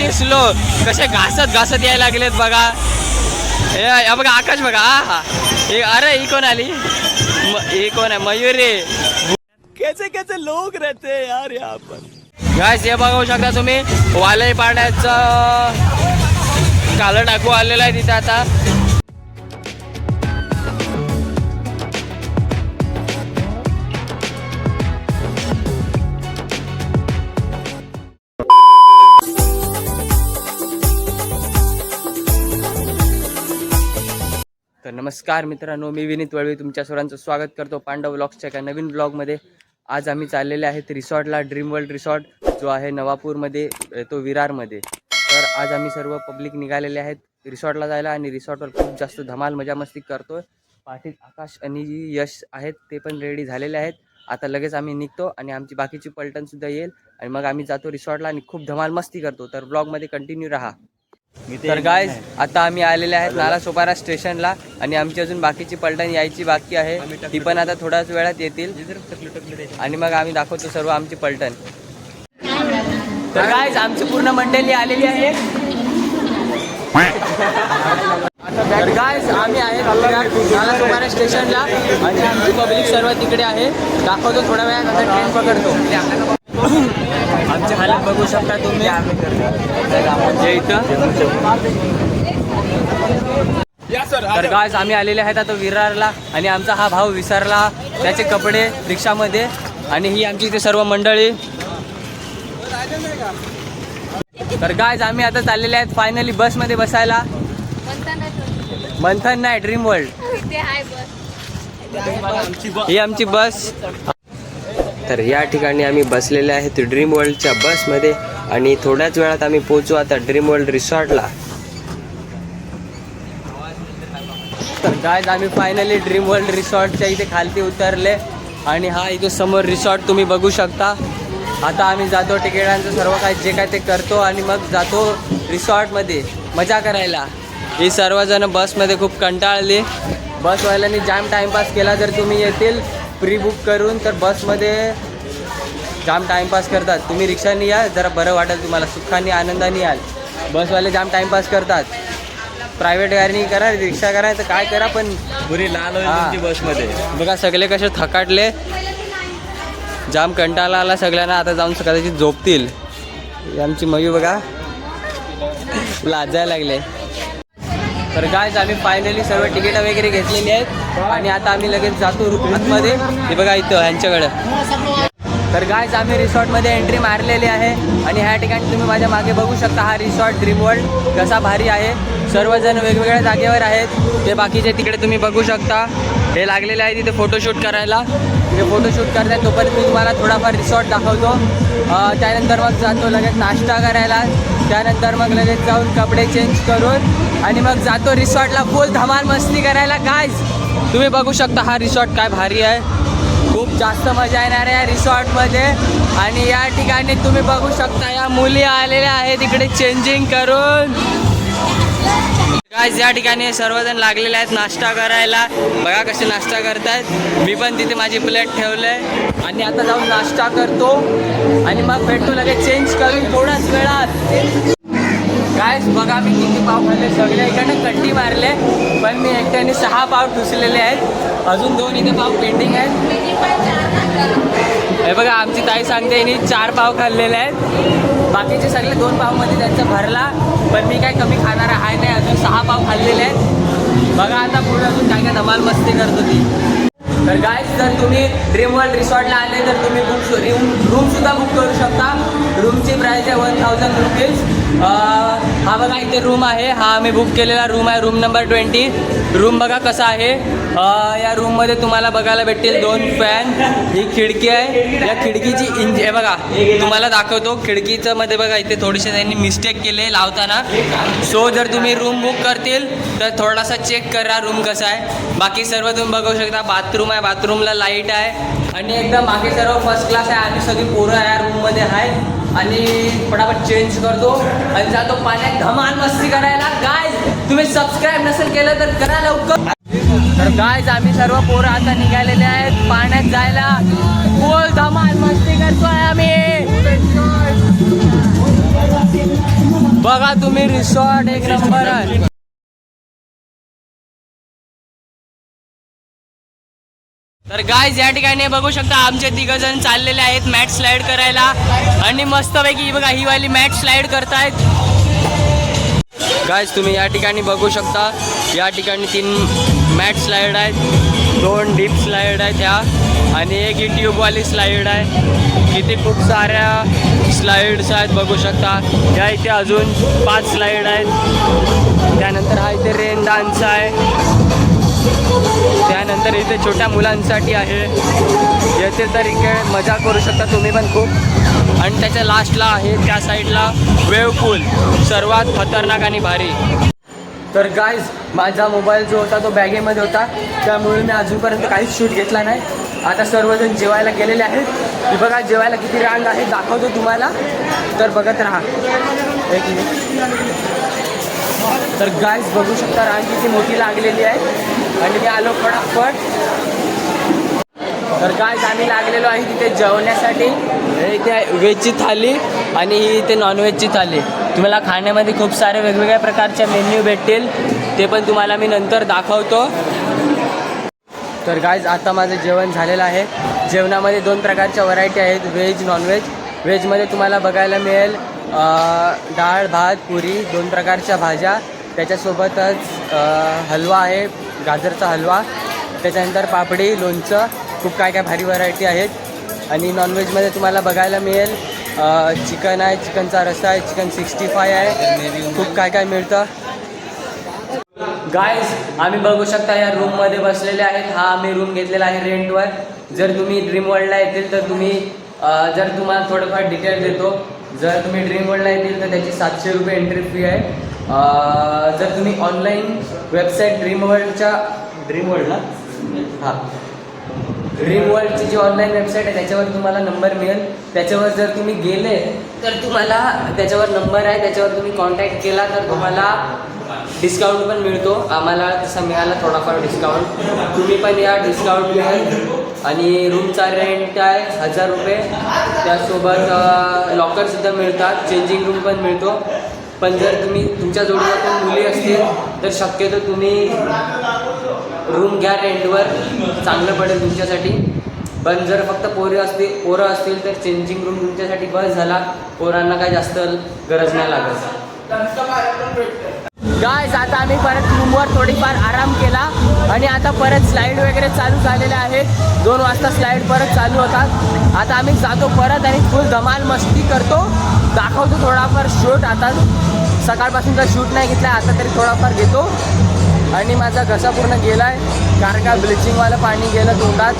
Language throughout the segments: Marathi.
मॅचिंग स्लो कसे घासत घासत यायला लागलेत बघा. हे बघा आकाश बघा हा हा. अरे ही कोण आली? ही कोण आहे? मयुरी कैसे कैसे लोक रहते यार यहाँ पर? गायस हे बघू शकता तुम्ही. वालय पाण्याचं कालं टाकू आलेलं आहे तिथे आता. तर नमस्कार मित्रांनो मी विनीत वळवी. तुमच्या सर्वांचं स्वागत करतो पांडव ब्लॉग्सच्या एका नवीन ब्लॉगमध्ये. आज आम्ही चाललेले आहेत रिसॉर्टला ड्रीम वर्ल्ड रिसॉर्ट जो आहे नवापूरमध्ये तो विरारमध्ये. तर आज आम्ही सर्व पब्लिक निघालेले आहेत रिसॉर्टला जायला आणि रिसॉर्टवर खूप जास्त धमाल मजा मस्ती पाठीत आकाश आणि यश आहेत ते पण रेडी झालेले आहेत. आता लगेच आम्ही निघतो आणि आमची बाकीची पलटणसुद्धा येईल. आणि मग आम्ही जातो रिसॉर्टला आणि खूप धमाल मस्ती करतो. तर ब्लॉगमध्ये कंटिन्यू राहा. तर गाय आता आम्ही आलेले आहेत नाला सोपारा स्टेशनला आणि आमची अजून बाकीची पलटण यायची बाकी आहे. ती पण आता थोड्याच वेळात येतील. आणि मग आम्ही दाखवतो सर्व आमची पलटण. तर गाय आमची पूर्ण मंडळी आलेली आहे. तर आम्ही आहे नाला सोपारा स्टेशनला आणि आमची पब्लिक सर्व तिकडे आहे. दाखवतो थोड्या वेळात आता ट्रेन पकडतो. आमचे हालत बघू शकता तुम्ही. हे इथं. तर गायस आम्ही आलेले आहेत आता विरारला आणि आमचा हा भाऊ विसरला. त्याचे कपडे रिक्षामध्ये आणि ही आमची इथे सर्व मंडळी. तर गायस आम्ही आता चाललेले आहेत फायनली बसमध्ये बसायला. मंथन नाही ड्रीम वर्ल्ड ही आमची बस. तर या ठिकाणी आम्ही बसलेले आहेत ड्रीम वर्ल्डच्या बसमध्ये आणि थोड्याच वेळात आम्ही पोहोचू आता ड्रीम वर्ल्ड रिसॉर्टला तर काय आम्ही फायनली ड्रीम वर्ल्ड रिसॉर्टच्या इथे खालती उतरले. आणि हा इथे समोर रिसॉर्ट तुम्ही बघू शकता. आता आम्ही जातो तिकिटांचं सर्व काय जे काय ते करतो आणि मग जातो रिसॉर्टमध्ये मजा करायला. ही सर्वजण बसमध्ये खूप कंटाळली. बसवाल्यांनी जाम टाईमपास केला जर तुम्ही येतील प्री बुक करून तर बसमध्ये जाम टाईमपास करतात. तुम्ही रिक्षाने या जरा बरं वाटेल तुम्हाला. सुखाने आनंदाने याल. बसवाले जाम टाईमपास करतात. प्रायव्हेट गाडीने करा रिक्षा करा तर काय करा पण पुरी लाल होईल बसमध्ये बघा सगळे कसे थकाटले. जाम कंटाळा आला सगळ्यांना. आता जाऊन कदाचित झोपतील. आमची मयू बघा. लाजायला लागले. तर काय आम्ही फायनली सर्व तिकीटं वगैरे घेतलेली आहेत. आणि आता आम्ही लगेच जातो आतमध्ये. हे बघा इथं ह्यांच्याकडं. तर गायज आम्ही रिसॉर्टमध्ये एंट्री मारलेली आहे. आणि ह्या ठिकाणी तुम्ही माझ्या मागे बघू शकता हा रिसॉर्ट ड्रीम वर्ल्ड कसा भारी आहे. सर्वजण वेगवेगळ्या जागेवर आहेत. ते बाकीचे तिकडे तुम्ही बघू शकता. हे लागलेले आहे तिथे फोटोशूट करायला. तिथे फोटोशूट करताय तोपर्यंत मी तुम्हाला थोडाफार रिसॉर्ट दाखवतो. त्यानंतर मग जातो लगेच नाश्ता करायला. त्यानंतर मग लगेच जाऊन कपडे चेंज करून आणि मग जातो रिसॉर्टला फुल धमाल मस्ती करायला. गायज तुम्ही बघू शकता हा रिसॉर्ट काय भारी आहे. खूप जास्त मजा येणार आहे या रिसॉर्टमध्ये. आणि या ठिकाणी तुम्ही बघू शकता या मुली आलेल्या आहेत इकडे चेंजिंग करून. या ठिकाणी सर्वजण लागलेले आहेत नाश्ता करायला. बघा कसे नाश्ता करतायत. मी पण तिथे माझी प्लेट ठेवलंय. आणि आता जाऊन नाश्ता करतो. आणि मग भेटतो लगेच चेंज करून थोड्याच वेळात. गायस बघा मी किती पाव खाल्ले. सगळे इकडनं कट्टी मारले. पण मी एकट्याने सहा पाव ठुसलेले आहेत. अजून दोन इथे पाव पेंडिंग आहेत. हे बघा आमची ताई सांगते यांनी चार पाव खाल्लेले आहेत. बाकीचे सगळे दोन पावमध्ये त्यांचा भरला पण मी काय कमी खाणार आहे नाही अजून सहा पाव खाल्लेले आहेत. बघा आता पुढे अजून काय काय धमाल मस्ती करतो ती. तर गाय जर तुम्ही ड्रीम वर्ल्ड रिसॉर्टला आले तर तुम्ही बुक रूम रूमसुद्धा बुक करू शकता. रूमची प्राईस आहे वन थाउजंड रुपीज हा बघा इथे रूम आहे. हा आम्ही बुक केलेला रूम आहे. रूम नंबर ट्वेंटी रूम बघा कसा आहे. या रूममध्ये तुम्हाला बघायला भेटतील दोन फॅन ही खिडकी आहे. या खिडकीची इंज हे बघा तुम्हाला दाखवतो. खिडकीचं मध्ये बघा इथे थोडेसे त्यांनी मिस्टेक केले लावताना. सो जर तुम्ही रूम बुक करतील तर थोडासा चेक करा रूम कसा आहे. बाकी सर्व तुम्ही बघू शकता. बाथरूम आहे. बाथरूमला लाइट आहे. आणि एकदम बाकी सर्व फर्स्ट क्लास आहे. आम्ही सगळी पोरं या रूममध्ये आहे. आणि फटाफट चेंज करतो आणि जातो पाण्यात धमाल मस्ती करायला. काय तुम्ही सबस्क्राईब नसेल केलं तर करा लवकर. तर गायज आम्ही सर्व पोरं आता निघालेले आहेत पाण्यात जायला. बोल धमाल मस्ती करतोय आम्ही. बघा तुम्ही रिसॉर्ट एक नंबर आहे. तर गायज या ठिकाणी बघू शकता आमचे तिघजण चाललेले आहेत मॅट स्लाइड करायला. आणि मस्तपैकी बघा ही वाली मॅट स्लाइड करतायत. गायज तुम्ही या ठिकाणी बघू शकता. या ठिकाणी तीन मॅट स्लाइड आहेत. दोन डीप स्लाइड आहेत ह्या आणि एक ही ट्यूबवाली स्लाइड आहे. इथे खूप साऱ्या स्लाइड्स आहेत बघू शकता. या इथे अजून पाच स्लाइड आहेत. त्यानंतर हा इथे रेन डान्स आहे. त्यानंतर इथे छोट्या मुलांसाठी आहे. येथे तर इकडे मजा करू शकता तुम्ही पण खूप. आणि त्याच्या लास्टला आहे त्या साईडला वेव पूल. सर्वात खतरनाक आणि भारी. तर गाईज माझा मोबाईल जो होता तो बॅगेमध्ये होता. त्यामुळे मी अजूनपर्यंत काहीच शूट घेतला नाही. आता सर्वजण जेवायला गेलेले आहेत. की बघा जेवायला किती रांग आहे दाखवतो तुम्हाला. तर बघत राहा. एक मिनिट तर गाईज बघू शकता रांग किती मोठी लागलेली आहे. आणि मी आलो फटाफट. तर काय आम्ही लागलेलो आहे तिथे जेवण्यासाठी. इथे व्हेजची थाली आणि ही इथे नॉनव्हेजची थाली. तुम्हाला खाण्यामध्ये खूप सारे वेगवेगळ्या प्रकारचे मेन्यू भेटतील. ते पण तुम्हाला मी नंतर दाखवतो. तर गायज आता माझं जेवण झालेलं आहे. जेवणामध्ये दोन प्रकारच्या व्हरायटी आहेत व्हेज नॉनव्हेज व्हेजमध्ये तुम्हाला बघायला मिळेल डाळ भात पुरी दोन प्रकारच्या भाज्या. त्याच्यासोबतच हलवा आहे गाजरचा हलवा त्याच्यानंतर पापडी लोणचं खूप काय काय भारी व्हरायटी आहेत. आणि नॉनव्हेजमध्ये तुम्हाला बघायला मिळेल चिकन आहे चिकनचा रस्सा आहे चिकन सिक्स्टी फाय आहे. खूप काय काय मिळतं. गायज आम्ही बघू शकता या रूममध्ये बसलेले आहेत. हा आम्ही रूम घेतलेला आहे रेंटवर जर तुम्ही ड्रीम वर्ल्डला येतील तर तुम्ही जर तुम्हाला थोडंफार डिटेल देतो. जर तुम्ही ड्रीम वर्ल्डला येतील तर त्याची सातशे रुपये एंट्री फी आहे. जर तुम्ही ऑनलाईन वेबसाईट ड्रीम वर्ल्डच्या ड्रीम वर्ल्ड ना? हां. ड्रीम वर्ल्डची जी ऑनलाईन वेबसाईट आहे त्याच्यावर तुम्हाला नंबर मिळेल. त्याच्यावर जर तुम्ही गेले तर तुम्हाला त्याच्यावर नंबर आहे. त्याच्यावर तुम्ही कॉन्टॅक्ट केला तर तुम्हाला डिस्काउंट पण मिळतो. आम्हाला तसा मिळाला थोडाफार डिस्काउंट तुम्ही पण या डिस्काउंट मिळेल आणि रूमचा रेंट आहे हजार रुपये. त्यासोबत लॉकरसुद्धा मिळतात. चेंजिंग रूम पण मिळतो. पण जर तुम्ही तुमच्या जोडीला पण मुली असतील तर शक्यतो तुम्ही रूम घ्या रेंटवर चांगलं पडेल तुमच्यासाठी. पण जर फक्त पोरी असतील पोरं असतील तर चेंजिंग रूम तुमच्यासाठी बस झाला. पोरांना काही जास्त गरज नाही लागत. गायज आता आम्ही परत रूमवर थोडीफार आराम केला. आणि आता परत स्लाईड वगैरे चालू झालेले आहेत. दोन वाजता स्लाईड परत चालू होतात. आता आम्ही जातो परत आणि फुल धमाल मस्ती करतो. दाखवतो थोडाफार शूट आता सकाळपासून तर शूट नाही घेतला आता तरी थोडाफार घेतो. आणि माझा घसा पूर्ण गेला आहे कारण का ब्लिचिंगवालं पाणी गेलं तोंडात.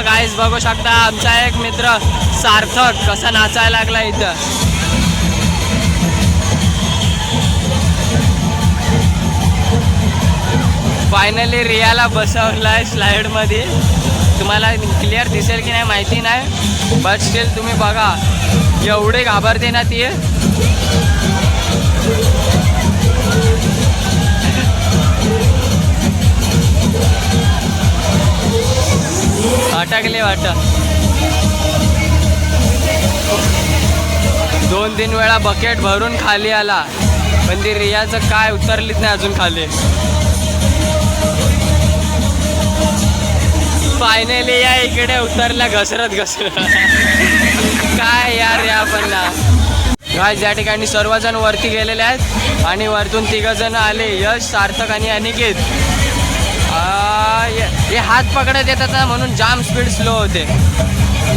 गाईज बघू शकता आमचा एक मित्र सार्थक कसा नाचायला लागला इथं. फायनली रियाला बसवलाय स्लाइडमध्ये तुम्हाला क्लिअर दिसेल की नाही माहिती नाही बट स्टील तुम्ही बघा. एवढे घाबरते ना ती. अटकले वाट. दोन तीन वेळा बकेट भरून खाली आला. पण ती रियाचं काय उतरलीच नाही अजून खाली. फायनली या इकडे उतरल्या घसरत घसरत. काय यार या पण ना गाय या ठिकाणी सर्वजण वरती गेलेले आहेत. आणि वरतून तिघ जण आले. यश सार्थक आणि अनिकेत. हे हात पकडत येतात ना म्हणून जाम स्पीड स्लो होते.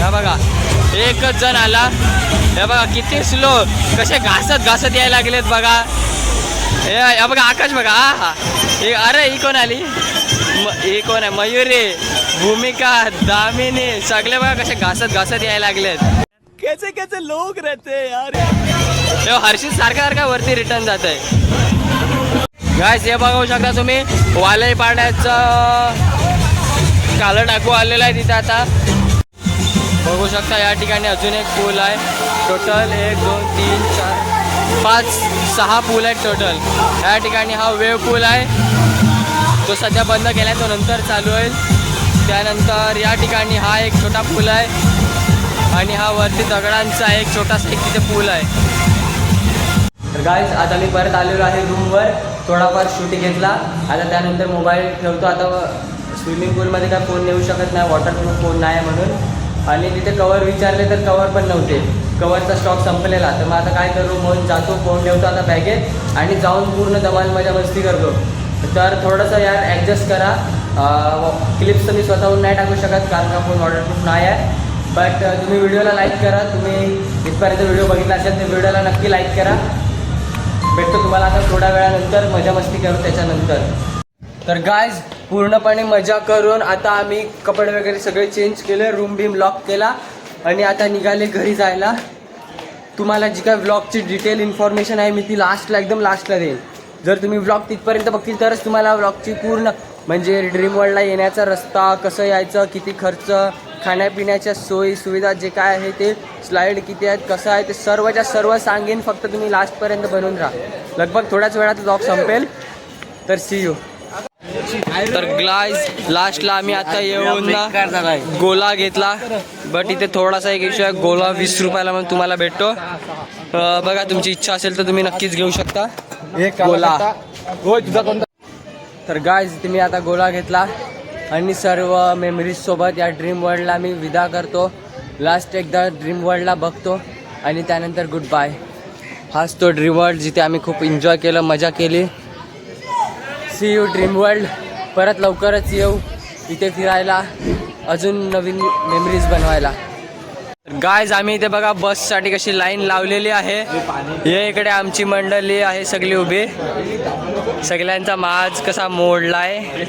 हा बघा एकच जण आला. हे बघा किती स्लो कसे घासत घासत यायला लागलेत बघा. हे बघा आकाश बघा हा हा. हे अरे ही कोण आली? म- ही कोण आहे? मयुरी भूमिका दामिनी सगळे बघा कसे घासत घासत यायला लागलेत. कैसे कैसे लोक रहते यार? हर्षित सारखा सारखा वरती रिटर्न जात आहे गायस हे बघू शकता तुम्ही. वालई पाण्याचं कालं टाकू आलेलं आहे तिथे आता. बघू शकता या ठिकाणी अजून एक पूल आहे. टोटल एक दोन तीन चार पाच सहा पूल आहेत टोटल या ठिकाणी हा वेव पूल आहे. तो सध्या बंद केला आहे तो नंतर चालू होईल. त्यानंतर या ठिकाणी हा एक छोटा पूल आहे. आणि हा वरती दगडांचा एक छोटासा एक तिथे पूल आहे. तर गाईज आता मी परत आलेलो आहे रूमवर थोडाफार शूटिंग घेतला. आता त्यानंतर मोबाईल ठेवतो. आता स्विमिंग पूलमध्ये काय फोन नेऊ शकत नाही वॉटरप्रूफ फोन नाही आहे म्हणून. आणि तिथे कवर विचारले तर कवर पण नव्हते. कवरचा स्टॉक संपलेला. तर मग आता काय करू? म्हणून जातो फोन ठेवतो आता बॅगेत आणि जाऊन पूर्ण धमाल मजा मस्ती करतो. तर थोडंसं यार ॲडजस्ट करा. क्लिप्स तर मी स्वतःहून नाही टाकू शकत कारण का फोन वॉटरप्रूफ नाही आहे. बट तुम्ही व्हिडिओला लाईक करा. तुम्ही इथपर्यंत व्हिडिओ बघितला असेल तर व्हिडिओला नक्की लाईक करा. भेटतो तुम्हाला आता थोड्या वेळानंतर मजा मस्ती करू त्याच्यानंतर. तर गायज पूर्णपणे मजा करून आता आम्ही कपडे वगैरे सगळे चेंज केले रूम बीम लॉक केला आणि आता निघाले घरी जायला. तुम्हाला जी काय व्लॉगची डिटेल इन्फॉर्मेशन आहे मी ती लास्टला एकदम लास्टला देईन. जर तुम्ही व्लॉग तिथपर्यंत बघतील तरच तुम्हाला व्लॉगची पूर्ण म्हणजे ड्रीम वर्ल्डला येण्याचा रस्ता कसं यायचं किती खर्च खाण्यापिण्याच्या सोयी सुविधा जे काय आहे ते स्लाईड किती आहेत कसं आहे ते सर्वच्या सर्व सांगेन. फक्त तुम्ही लास्टपर्यंत बनवून राहा. लगभग थोड्याच वेळात व्लॉग संपेल. तर सी यू तर ग्लास लास्टला आम्ही आता येऊन ना गोला घेतला. बट इथे थोडासा एक इश्यू आहे. गोला वीस रुपयाला म्हणून तुम्हाला भेटतो. बघा तुमची इच्छा असेल तर तुम्ही नक्कीच घेऊ शकता. गोला. तर गायज मी आता गोला घेतला. आणि सर्व मेमरीजसोबत या ड्रीम वर्ल्डला मी विदा करतो. लास्ट एकदा ड्रीम वर्ल्डला बघतो आणि त्यानंतर गुड बाय हाच तो ड्रीम वर्ल्ड जिथे आम्ही खूप एन्जॉय केलं मजा केली. सी यू ड्रीम वर्ल्ड परत लवकरच येऊ इथे फिरायला. अजून नवीन मेमरीज बनवायला. गायज आम्ही इथे बघा बससाठी कशी लाईन लावलेली आहे. हे इकडे आमची मंडळी आहे सगळी उभी. सगळ्यांचा माज कसा मोडला आहे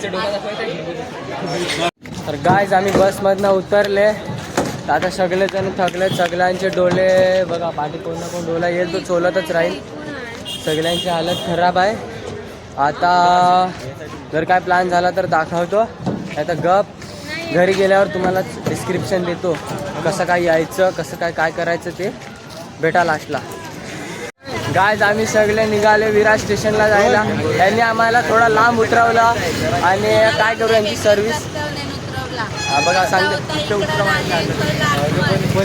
तर गायज आम्ही बसमधनं उतरले. तर आता सगळेजण थकले. सगळ्यांचे डोले बघा पाठी कोण ना कोण डोला येईल तो चोलतच राहील. सगळ्यांची हालत खराब आहे. आता जर काय प्लॅन झाला तर दाखवतो. आता गप. घरी गेल्यावर तुम्हाला डिस्क्रिप्शन देतो. कसं काय यायचं कसं काय काय करायचं ते. भेटा लास्टला गायज आम्ही सगळे निघाले विरार स्टेशनला जायला. त्यांनी आम्हाला थोडा लांब उतरवला आणि काय करू यांची सर्व्हिस बघा सांगते. तिथे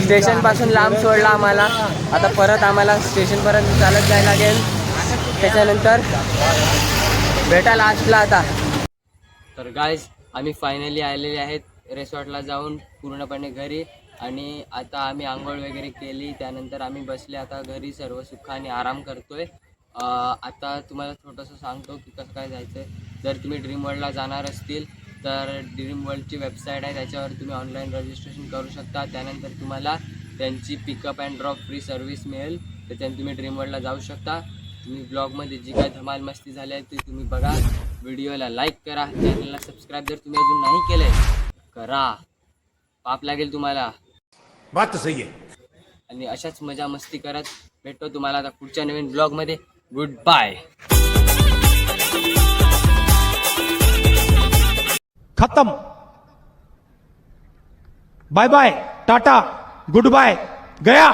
स्टेशनपासून स्टेशनपासून लांब सोडला आम्हाला. आता परत आम्हाला स्टेशनपर्यंत चालत जायला लागेल. त्याच्यानंतर भेटा लास्टला आता. तर गायज आम्ही फायनली आलेले आहेत. रेसॉर्टला जाऊन पूर्णपणे घरी. आणि आता आम्ही आंघोळ वगैरे केली त्यानंतर आम्ही बसले. आता घरी सर्व सुखाने आराम करतोय. आता तुम्हाला छोटंसं सांगतो की कसं काय जायचं आहे जर तुम्ही ड्रीम वर्ल्डला जाणार असतील तर ड्रीम वर्ल्डची वेबसाईट आहे. त्याच्यावर तुम्ही ऑनलाईन रजिस्ट्रेशन करू शकता. त्यानंतर तुम्हाला त्यांची pickup and drop free service मिळेल. त्याच्याने तुम्ही ड्रीम वर्ल्डला जाऊ शकता. तुम्ही ब्लॉगमध्ये जी काय धमाल मस्ती झाली आहे ती तुम्ही बघा. व्हिडिओला लाईक करा. चॅनलला सबस्क्राईब जर तुम्ही अजून नाही केलं करा. पाप लागेल तुम्हाला. बात तो सही है आणि अशाच मजा मस्ती करत भेटतो तुम्हाला आता पुढच्या नवीन ब्लॉगमध्ये गुड बाय खत्म. Bye bye tata good bye गया.